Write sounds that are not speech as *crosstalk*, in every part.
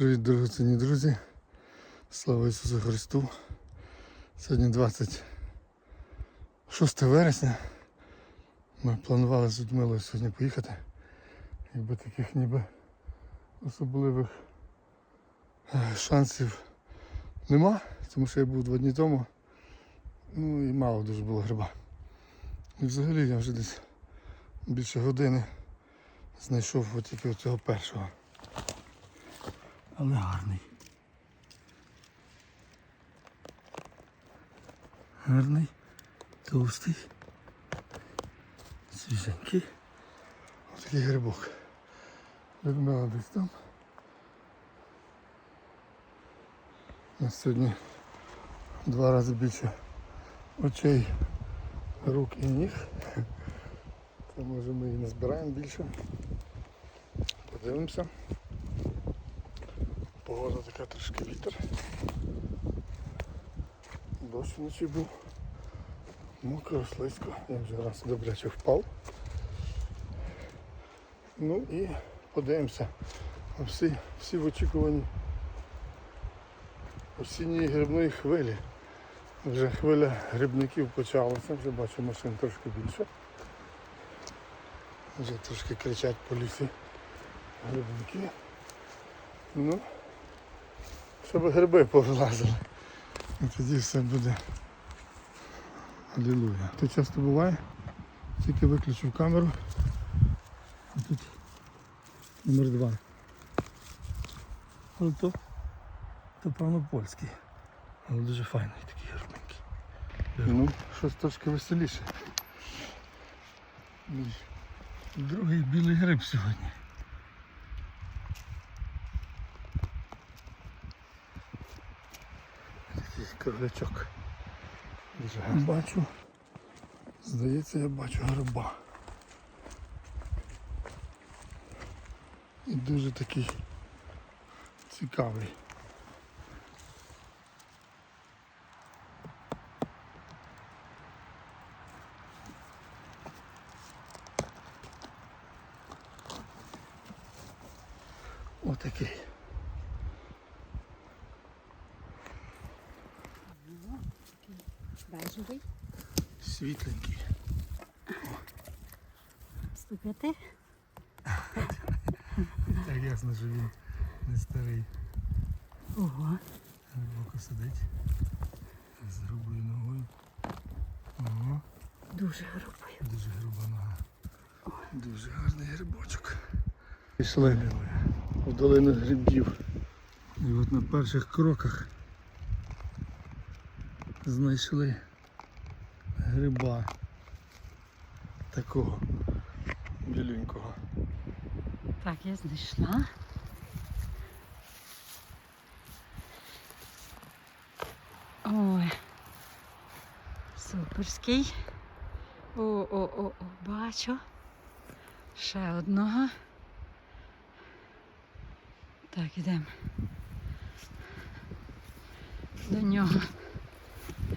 Привіт, дорогоцінні друзі. Слава Ісусу Христу. Сьогодні 26 вересня. Ми планували з Людмилою сьогодні поїхати. Якби таких ніби особливих е, шансів нема, тому що я був два дні тому. Ну і мало дуже було гриба. І взагалі я вже десь більше години знайшов от тільки цього першого. Але гарний. Гарний, товстий, свіженький. Ось такий грибок. Людмила десь там. У нас сьогодні два рази більше очей, рук і ніг. То може ми і не збираємо більше. Подивимося. Погода така трошки вітер. Дощ вночі був. Мокро, слизько. Я вже раз добряче впав. Ну і подивимося. Всі, всі в очікуванні осінньої грибної хвилі. Вже хвиля грибників почалася, вже бачу машин трошки більше. Вже трошки кричать по лісі грибники. Ну, щоб гриби повилазили. І тоді все буде. Алілуя. Тут часто буває, тільки виключив камеру. А тут номер два. Але то, то певно польський. Але дуже файний такий гарненький. Ну, щось трошки веселіше. Другий білий гриб сьогодні. Круглячок. Дуже гарний. Бачу. Здається, я бачу гриба. І дуже такий цікавий. 105. *laughs* Так ясно, що він не старий. Ого. Глибоко сидить. З грубою ногою. Ого, Дуже грубий. дуже груба нога. Дуже гарний грибочок. Пішли в долину грибів. І от на перших кроках знайшли гриба такого біленького. Так, я знайшла. Ой. Суперський. О, о, о, о, бачу. Ще одного. Так, ідемо. До нього.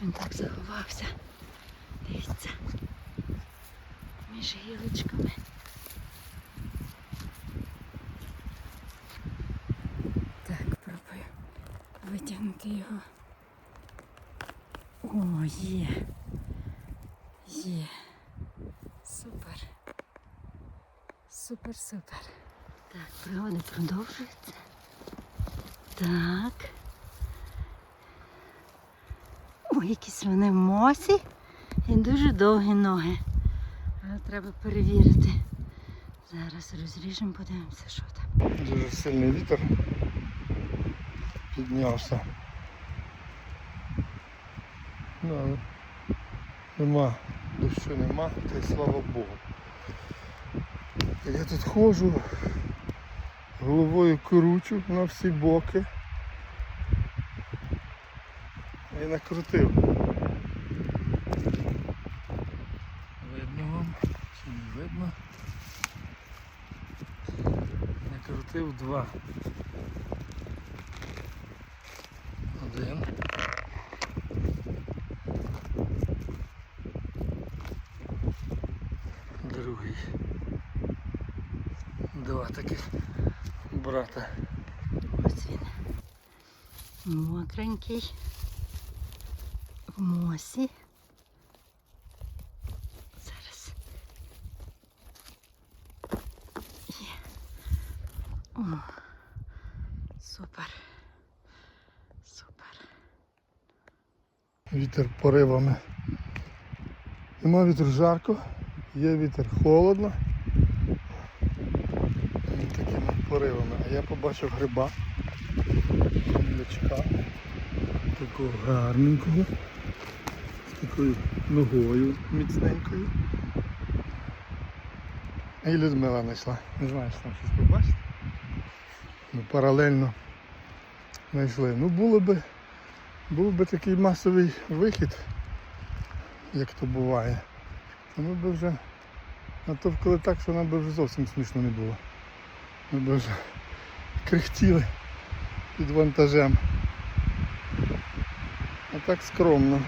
Він так заховався. Дивіться. Між гілочками. Так, пробую витягнути його. О, є. Є. Супер. Супер, супер. Так, пригоди продовжуються. Так. Ой, якісь вони в мосі і дуже довгі ноги. Але треба перевірити. Зараз розріжемо, подивимося, що там. Дуже сильний вітер піднявся. Ну, але нема, дощу нема, та й слава Богу. Я тут ходжу, головою кручу на всі боки. І накрутив. Видно вам, чи не видно? Накрутив два. Один. Другий. Два таких брата. Ось він. Мокренький. В мосі. Зараз. Є. О, супер. Супер. Вітер поривами. Нема вітру жарко, є вітер холодно. Такими поривами. А я побачив гриба. Мілячка. Такого гарненького. З такою ногою міцненькою. І Людмила знайшла. Не знаю, що там щось побачити. Ну, паралельно знайшли. Ну було би був би такий масовий вихід, як то буває, ми б вже натовкали так, що нам би вже зовсім смішно не було. Ми б вже крихтіли під вантажем. Так скромно.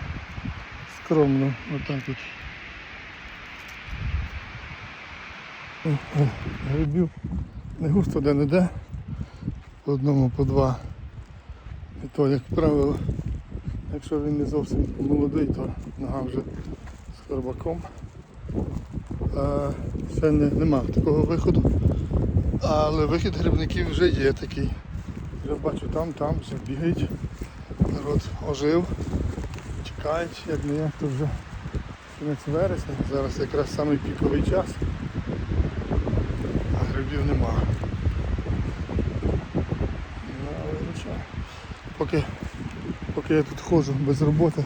Скромно. Отак от. Грибів не густо де-не-де. По одному, по два. І то, як правило, якщо він не зовсім молодий, то нога вже з хробаком. А ще не, нема такого виходу. Але вихід грибників вже є такий. Вже бачу там, там, все бігають. Народ ожив. Чекають, як не як, то вже кінець вересня. Зараз якраз самий піковий час. А грибів нема. Ну, але нічого. Поки, поки я тут ходжу без роботи,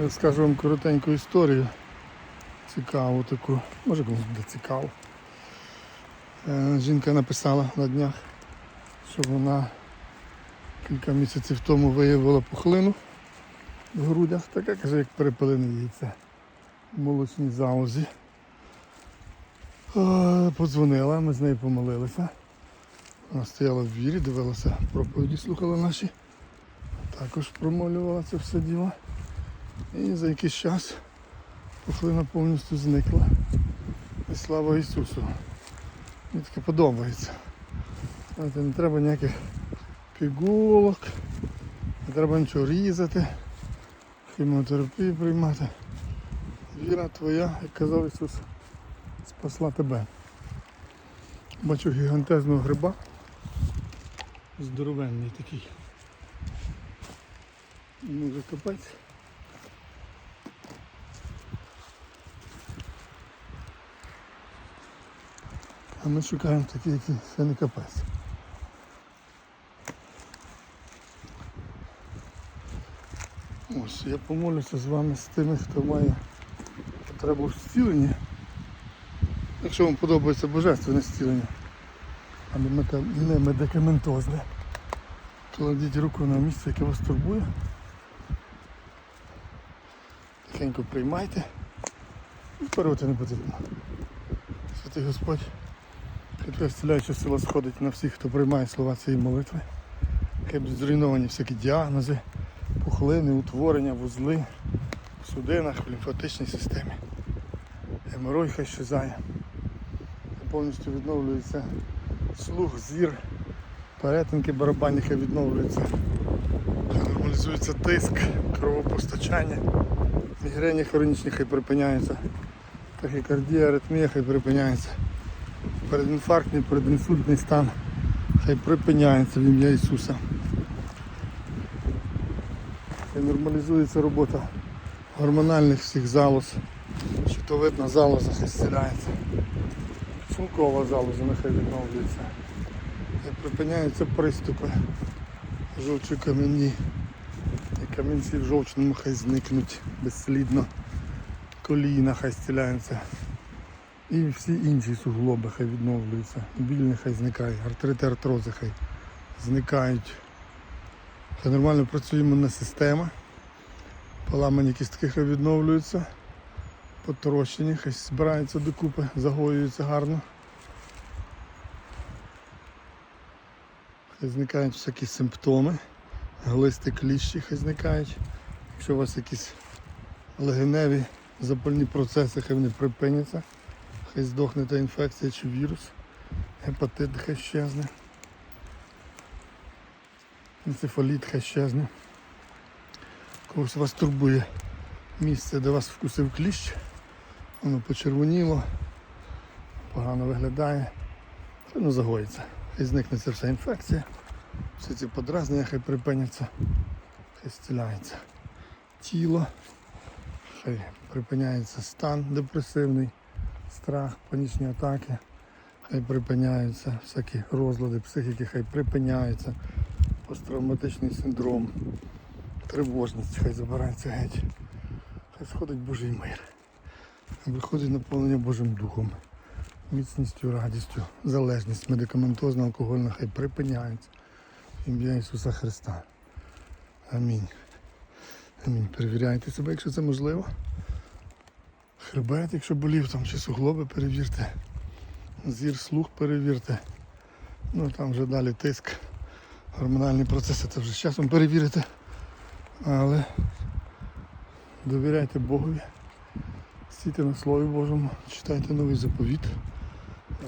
розкажу вам коротеньку історію. Цікаву таку, може комусь буде цікаво. Е, Жінка написала на днях, що вона кілька місяців тому виявила пухлину в грудях, таке каже, як перепилене яйце в молочній залозі. Подзвонила, ми з нею помолилися. Вона стояла в вірі, дивилася проповіді, слухала наші. Також промолювала це все діло. І за якийсь час пухлина повністю зникла. І слава Ісусу. Мені таке подобається. Не треба ніяких пігулок, не треба нічого різати, хіміотерапію приймати. Віра твоя, як казав Ісус, спасла тебе. Бачу гігантезного гриба. Здоровенний такий. Ну вже капець. А ми шукаємо такі, які ще не капець. Ось, я помолюся з вами з тими, хто має потребу в зціленні. Якщо вам подобається божественне зцілення, а не медикаментозне. Кладіть руку на місце, яке вас турбує. Тихенько приймайте. І вперед не потрібно. Святий Господь, твоя зціляюча сила сходить на всіх, хто приймає слова цієї молитви. Хай зруйновані всякі діагнози, пухлини, утворення, вузли в судинах, в лімфатичній системі. Геморой хай щезає. Повністю відновлюється слух, зір, перетинки барабанні хай відновлюються. Нормалізується тиск, кровопостачання, мігрені хронічні хай припиняються. Тахікардія, аритмія хай припиняється. Передінфарктний, передінсультний стан хай припиняється в ім'я Ісуса. Хай нормалізується робота гормональних всіх залоз. Щитовидна залоза хай зціляється. Шлункова залоза нехай відновлюється. Хай припиняються приступи жовчі камені. І камінці в жовчному хай зникнуть безслідно. Коліна хай зціляються. І всі інші суглоби хай відновлюються. Біль нехай зникає, артрити, артрози хай зникають. Хай нормально працює імунна система. Поламані кістки відновлюються. Потрощені, хай збираються докупи, загоюються гарно. Хай зникають всякі симптоми. Глисти кліщі хай зникають. Якщо у вас якісь легеневі запальні процеси, хай вони припиняться. Хай здохне та інфекція чи вірус. Гепатит хай щезне. Енцефаліт хай щезне. Когось вас турбує місце, де вас вкусив кліщ, воно почервоніло, погано виглядає, воно загоїться. Хай зникне ця вся інфекція, всі ці подразнення хай припиняться, хай зціляється тіло, хай припиняється стан депресивний, страх, панічні атаки, хай припиняються всякі розлади психіки, хай припиняються посттравматичний синдром, тривожність, хай забирається геть. Хай сходить Божий мир. Хай Приходить наповнення Божим Духом, міцністю, радістю, залежність медикаментозна, алкогольна, хай припиняється. Ім'я Ісуса Христа. Амінь. Амінь. Перевіряйте себе, якщо це можливо. Хребет, якщо болів, там чи суглоби перевірте. Зір, слух перевірте. Ну там вже далі тиск, гормональні процеси, це вже з часом перевірите. Але довіряйте Богові, стійте на Слові Божому, читайте новий заповіт,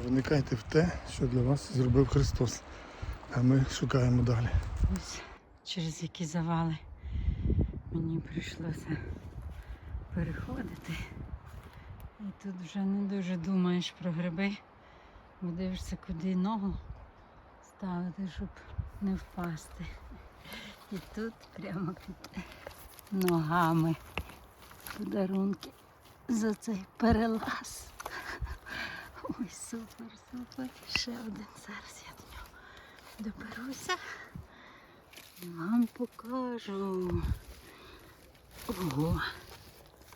виникайте в те, що для вас зробив Христос. А ми шукаємо далі. Ось через які завали мені прийшлося переходити. І тут вже не дуже думаєш про гриби, бо дивишся, куди ногу ставити, щоб не впасти. І тут прямо під ногами подарунки за цей перелаз. Ой, супер, супер. Ще один зараз я до нього доберуся. Вам покажу. Ого.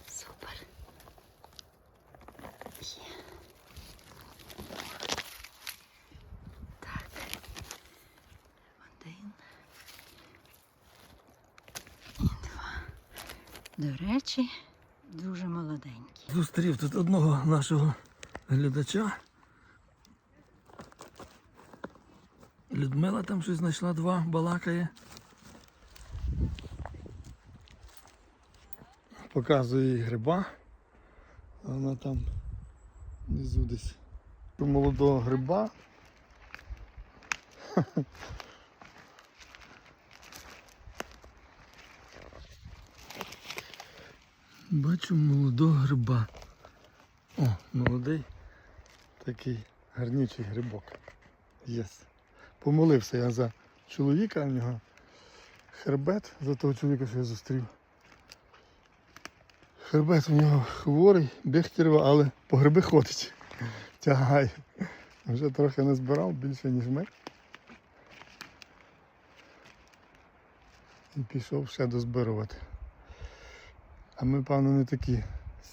Супер. Є. Так. Один. І два. До речі, дуже молоденькі. Зустрів тут одного нашого глядача. Людмила там щось знайшла два, балакає. Показує їй гриба. Вона там внизу десь. Молодого гриба. Бачу молодого гриба. О, молодий такий гарнючий грибок. Єс. Помолився я за чоловіка, в нього хребет за того чоловіка, що я зустрів. Хребет у нього хворий, бехтерева, але по гриби ходить. *laughs* Тягає. Вже трохи не збирав, більше ніж ми. І пішов ще дозбирувати. А ми, певно, не такі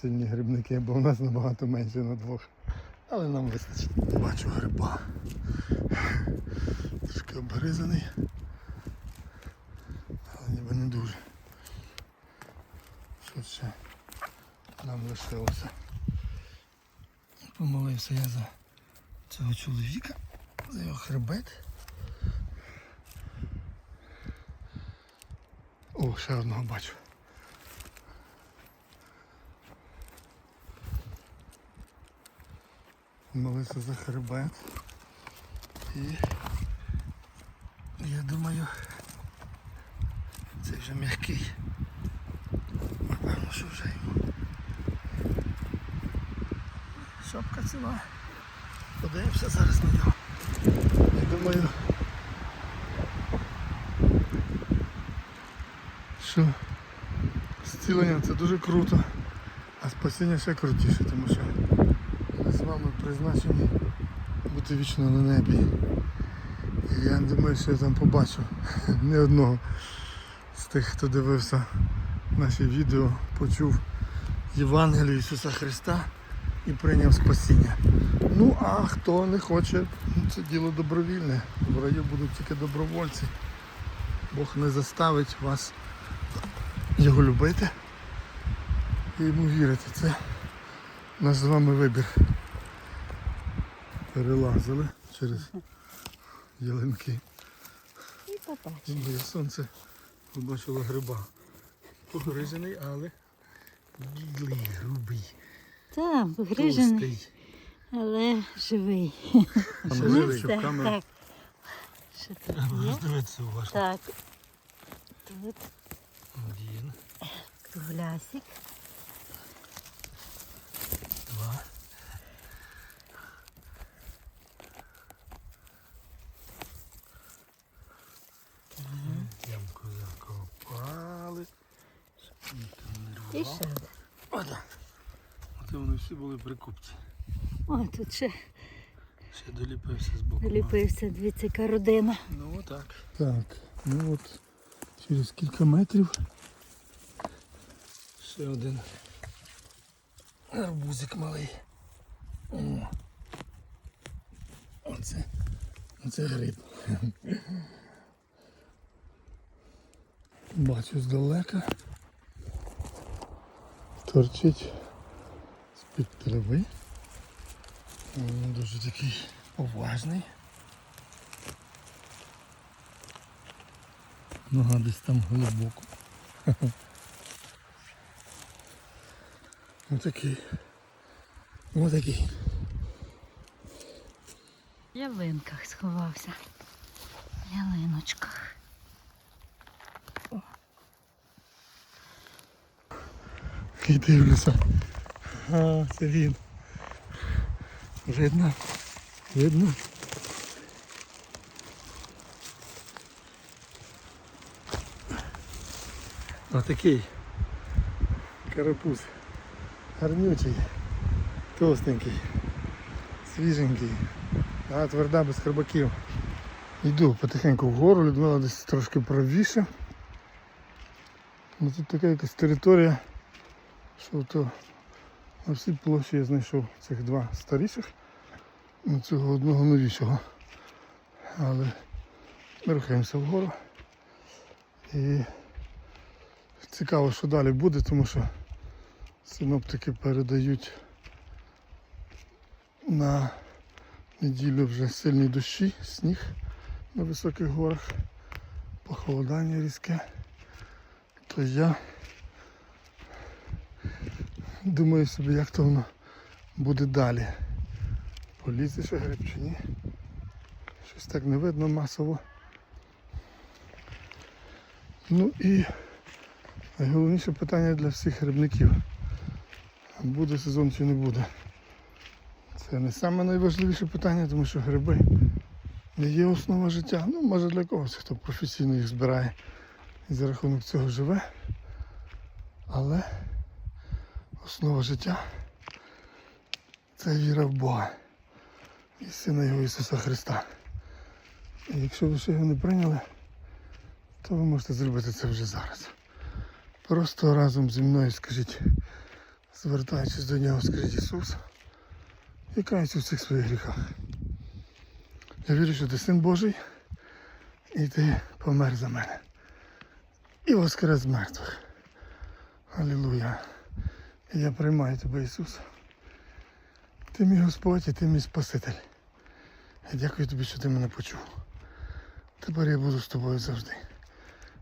сильні грибники, бо в нас набагато менше на двох. Але нам вистачить. Бачу гриба. Трішки обгризаний. Але ніби не дуже. Що ще нам лишилося? Помолився я за цього чоловіка, за його хребет. О, ще одного бачу. Молися за хребет. І я думаю, цей вже м'який. Напевно, що вже йому. Шапка ціла. Подивимося зараз на нього. Я думаю, що зцілення це дуже круто, а спасіння ще крутіше, тому що призначені бути вічно на небі. І я думаю, що я там побачу *laughs* не одного з тих, хто дивився наші відео, почув Євангелію Ісуса Христа і прийняв спасіння. Ну а хто не хоче, ну, це діло добровільне. В раю будуть тільки добровольці. Бог не заставить вас його любити і йому вірити. Це наш з вами вибір. Перелазили через ялинки. І побачимо. І моє сонце побачило гриба. Погризений, але білий, грубий, Так, грижений, товстий. але живий. А Ну, живий, щоб камера. так. Що тут є? роздивитися уважно. Так. Тут Один, круглясик. два. Ямку закопали. Щоб ніхто не І ще. Отак. Оце вони всі були прикупці. Ой, тут ще Ще доліпився з боку. ліпився, дивіться, яка родина. Ну отак. Так, ну от через кілька метрів ще один арбузик малий. О. Оце, оце гриб. Бачу здалека. Торчить з-під трави. Він Дуже такий поважний. Нога десь там глибоко. Отакий. Отакий. В ялинках сховався. В ялиночках. І дивлюся. А, це він. Видно? Видно? Отакий. Карапуз. Гарнючий. Толстенький. Свіженький. А тверда без хребаків. Йду потихеньку вгору, Людмила десь трошки правіше. Ну, тут така якась територія, що то на всій площі я знайшов цих два старіших і цього одного новішого. Але ми рухаємося вгору. І цікаво, що далі буде, тому що синоптики передають на неділю вже сильні дощі, сніг на високих горах, похолодання різке. То я думаю собі, як то воно буде далі. Полізе ще гриб чи ні. Щось так не видно масово. Ну і найголовніше питання для всіх грибників. Буде сезон чи не буде. Це не саме найважливіше питання, тому що гриби не є основа життя. Ну, може для когось, хто професійно їх збирає і за рахунок цього живе. Але основа життя це віра в Бога і Сина Його Ісуса Христа. І якщо ви ще його не прийняли, то ви можете зробити це вже зараз. Просто разом зі мною скажіть, звертаючись до нього, скажіть Ісус, і каюсь у всіх своїх гріхах. Я вірю, що ти син Божий і ти помер за мене. І воскрес мертвих. Алілуя. Я приймаю тебе, Ісус. Ти мій Господь і ти мій Спаситель. Я дякую тобі, що ти мене почув. Тепер я буду з тобою завжди.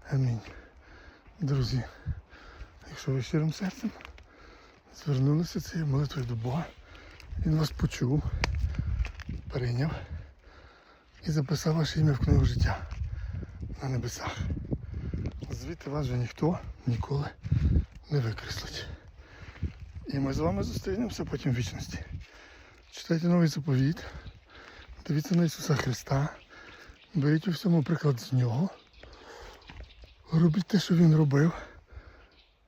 Амінь. Друзі, якщо ви щирим серцем звернулися цією молитвою до Бога, Він вас почув, прийняв і записав ваше ім'я в книгу життя на небесах. Звідти вас вже ніхто ніколи не викреслить. І ми з вами зустрінемося потім в вічності. Читайте новий заповіт, дивіться на Ісуса Христа, беріть у всьому приклад з нього, робіть те, що Він робив,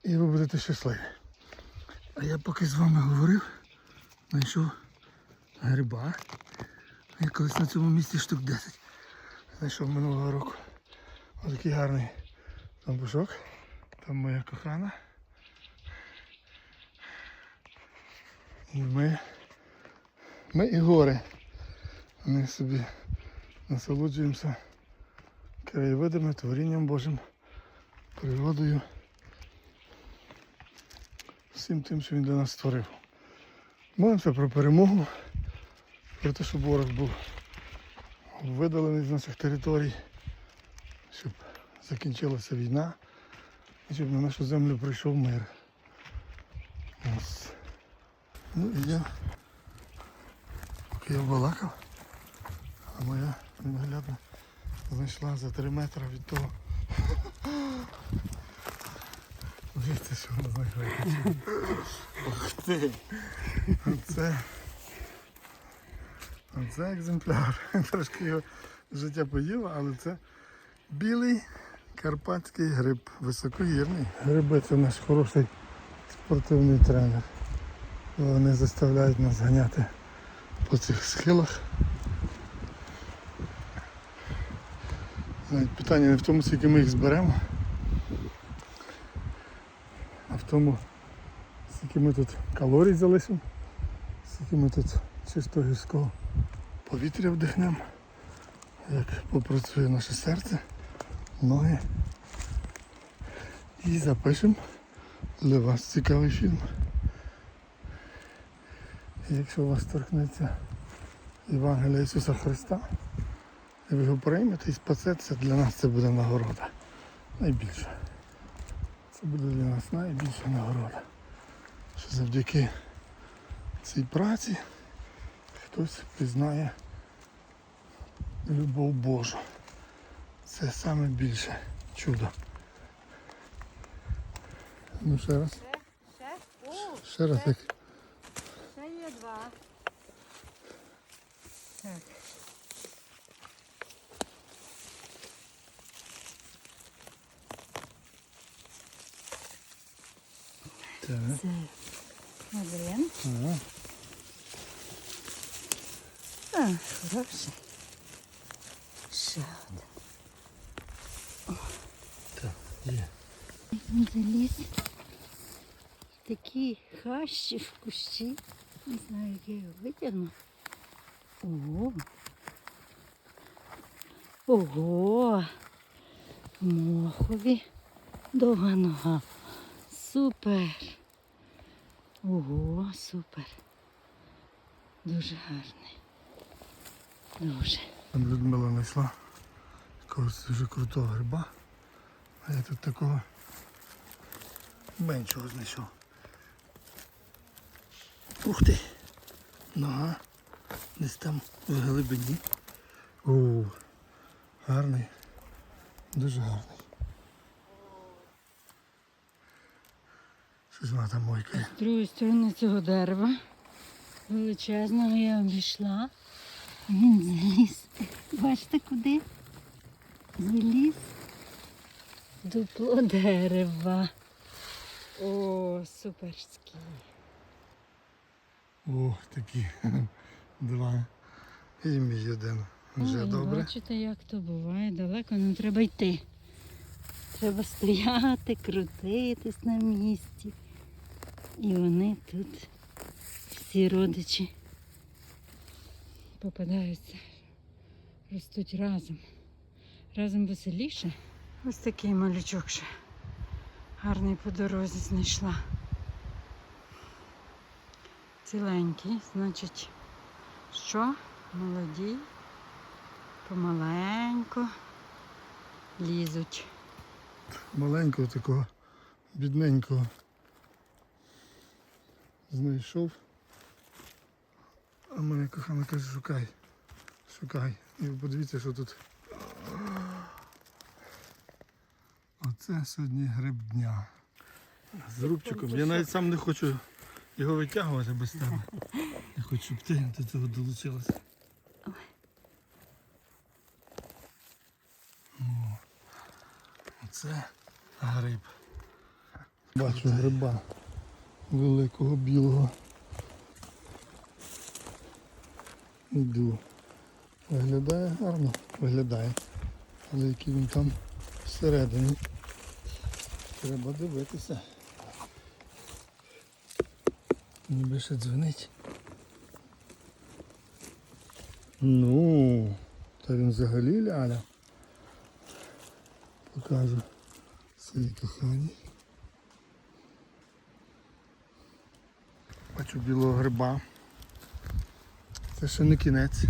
і ви будете щасливі. А я поки з вами говорив, знайшов гриба. Я колись на цьому місці штук 10 знайшов минулого року. Ось такий гарний бамбушок. Там моя кохана. І ми, ми і гори. Ми собі насолоджуємося краєвидами, творінням Божим, природою. Всім тим, що він для нас створив. Молимося про перемогу, про те, щоб ворог був видалений з наших територій, щоб закінчилася війна і щоб на нашу землю прийшов мир. Ось. Ну і я, поки я балакав, а моя ненаглядна знайшла за 3 метри від того. Дивіться, що вона знайшла. Ух ти! Оце. Оце екземпляр. *laughs* Трошки його життя поїло, але це білий карпатський гриб, високогірний. Гриби це наш хороший спортивний тренер. Вони заставляють нас ганяти по цих схилах. Навіть питання не в тому, скільки ми їх зберемо, а в тому, скільки ми тут калорій залишимо, скільки ми тут чистого гірського повітря вдихнемо, як попрацює наше серце, ноги. І запишемо для вас цікавий фільм. Якщо вас торкнеться Євангелія Ісуса Христа, і ви його приймете і спасеться, для нас це буде нагорода. Найбільша. Це буде для нас найбільша нагорода. Що завдяки цій праці хтось пізнає любов Божу. Це саме більше чудо. Ну ще раз. Ще раз як. Ще є два. Так. Так. Це один. Ага. А, хороший. Ще один. Так, є. Заліз. Такі хащі в кущі. Не знаю, як я його витягну. Ого. Ого. Мохові. Довга нога. Супер. Ого, супер. Дуже гарний. Дуже. Там Людмила знайшла якогось дуже крутого гриба. А я тут такого меншого знайшов. Ух ти! Нога. Десь там в глибині. О, гарний. Дуже гарний. Щось вона там мойкає. З другої сторони цього дерева величезного я обійшла. Він заліз. Бачите куди? Заліз дупло дерева. О, суперський. О, такі *laughs* два. І мій один. Вже Ой, добре. Бачите, як то буває, далеко не треба йти. Треба стояти, крутитись на місці. І вони тут всі родичі попадаються, ростуть разом. Разом веселіше. Ось такий малючок ще. Гарний по дорозі знайшла. Ціленький, значить, що? Молоді, помаленьку лізуть. маленького такого бідненького знайшов. А моя кохана каже, шукай, шукай. І подивіться, що тут. Оце сьогодні гриб дня. З рубчиком. Я навіть сам не хочу його витягувати без тебе. Я хочу, щоб ти до цього долучилася. Оце гриб. Бачу гриба великого білого. Йду. Виглядає гарно, виглядає. Але який він там всередині. Треба дивитися. Ніби ще дзвонить. Ну, та він взагалі ляля. Покажу свої кохані. Бачу білого гриба. Це ще не кінець.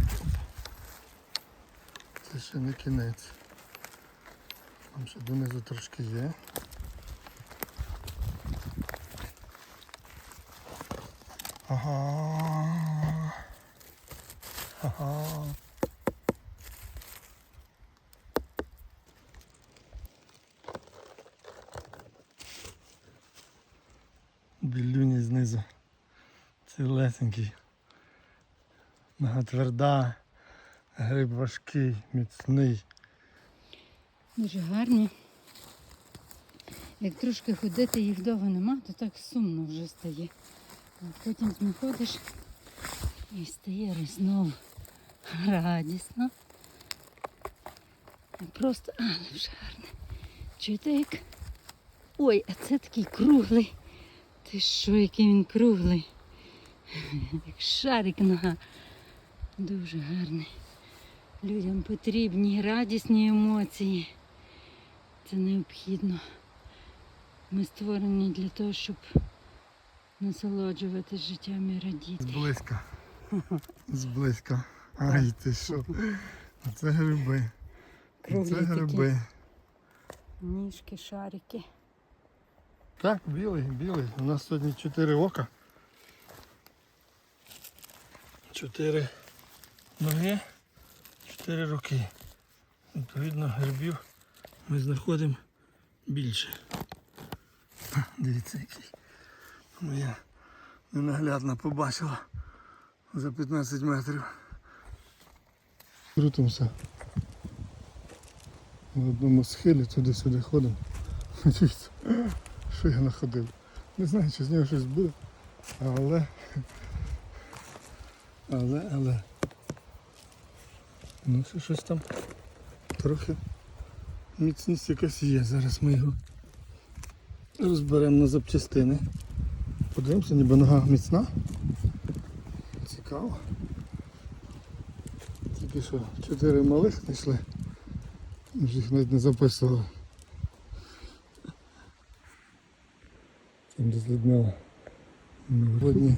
Це ще не кінець. Там ще донизу трошки є. Ага. Білюні знизу. Цілесенький. Нога тверда, гриб важкий, міцний. Дуже гарні. Як трошки ходити їх довго нема, то так сумно вже стає. А потім знаходиш і стає знову радісно. Просто, а, гарне. Чуєте як? Ой, а це такий круглий. Ти що, який він круглий? *laughs* Як шарик нога. Дуже гарний. Людям потрібні радісні емоції. Це необхідно. Ми створені для того, щоб насолоджуватись життям і радіти. Зблизька. Зблизька. Ай, ти що? Це гриби. Круглі Це гриби. Ніжки, шарики. Так, білий, білий. У нас сьогодні чотири ока. Чотири ноги, чотири руки. Відповідно, грибів ми знаходимо більше. Дивіться, який. Моя ненаглядна побачила за 15 метрів. Крутимося. На одному схилі туди-сюди ходимо. *laughs* Дивіться, що я находив. Не знаю, чи з нього щось буде. Але. Але, але. Ну, ще щось там трохи міцність якась є. Зараз ми його розберемо на запчастини. Подивимося, ніби нога міцна. Цікаво. Тільки що чотири малих знайшли. Ми ж їх навіть не записували. Там десь Людмила. Сьогодні,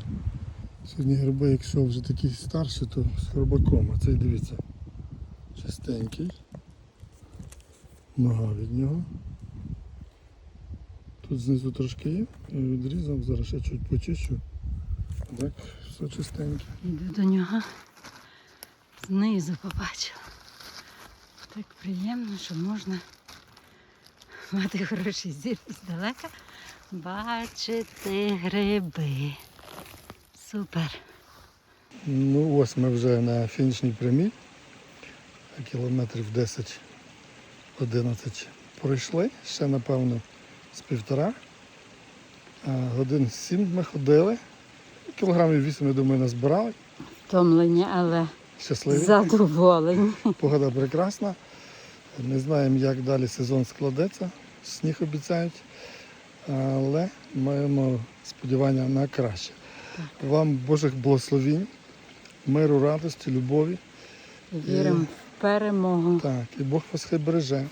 сьогодні гриби, якщо вже такі старші, то з горбаком. А цей дивіться. Чистенький. Нога від нього. Тут знизу трошки є. Відрізав, зараз ще чуть почищу. Так, все чистеньке. Йду до нього. Знизу побачила. Так приємно, що можна мати хороший зір здалека. Бачити гриби. Супер. Ну ось ми вже на фінішній прямій. Кілометрів 10-11 пройшли. Ще напевно з півтора. А, Годин сім ми ходили. Кілограмів 8, я думаю, назбирали. Втомлені, але Щасливі. задоволені. Погода прекрасна. Не знаємо, як далі сезон складеться. Сніг обіцяють. Але маємо сподівання на краще. Вам Божих благословінь, миру, радості, любові. Віримо в перемогу. Так, і Бог вас хай береже.